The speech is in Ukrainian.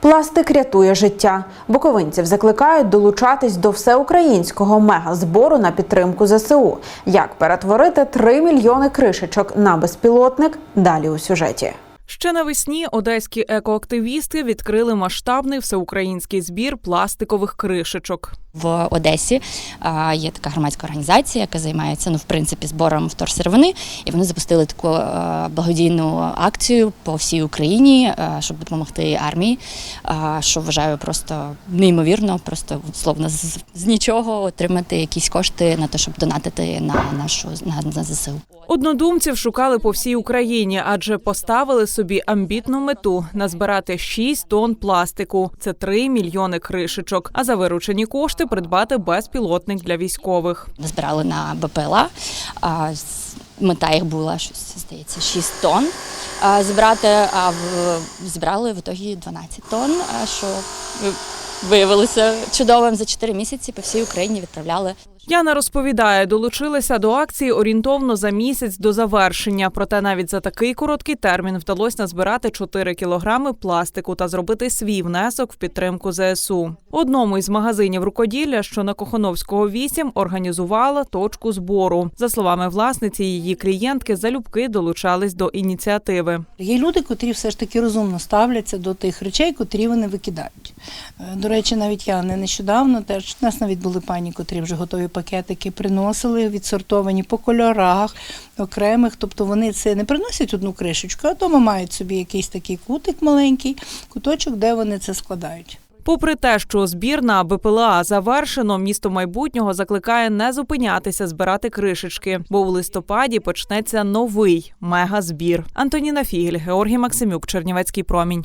Пластик рятує життя. Буковинців закликають долучатись до всеукраїнського мегазбору на підтримку ЗСУ. Як перетворити 3 мільйони кришечок на безпілотник? Далі у сюжеті. Ще навесні одеські екоактивісти відкрили масштабний всеукраїнський збір пластикових кришечок. В Одесі є така громадська організація, яка займається ну, в принципі збором вторсировини, і вони запустили таку благодійну акцію по всій Україні, щоб допомогти армії. Що вважаю просто неймовірно, просто словно з, з нічого отримати якісь кошти на те, щоб донатити на нашу на, на ЗСУ. Однодумців шукали по всій Україні, адже поставили собі амбітну мету назбирати 6 тонн пластику. Це 3 мільйони кришечок. А за виручені кошти придбати безпілотник для військових. Назбирали на БПЛА. А, мета їх була щось, здається, 6 тонн а, зібрати, а в, зібрали в ітогі 12 тонн, що виявилося чудовим за 4 місяці по всій Україні відправляли. Яна розповідає, долучилися до акції орієнтовно за місяць до завершення. Проте навіть за такий короткий термін вдалося назбирати 4 кілограми пластику та зробити свій внесок в підтримку ЗСУ. Одному із магазинів рукоділля, що на Кохановського 8, організувала точку збору. За словами власниці, її клієнтки залюбки долучались до ініціативи. Є люди, котрі все ж таки розумно ставляться до тих речей, котрі вони викидають. Е, До речі, навіть я не нещодавно теж у нас навіть були пані, котрі вже готові пакетики приносили, відсортовані по кольорах окремих. Тобто вони це не приносять одну кришечку, а вдома мають собі якийсь такий кутик маленький, куточок, де вони це складають. Попри те, що збір на БПЛА завершено, місто майбутнього закликає не зупинятися збирати кришечки, бо у листопаді почнеться новий мегазбір. Антоніна Фігель, Георгій Максимюк, Чернівецький промінь.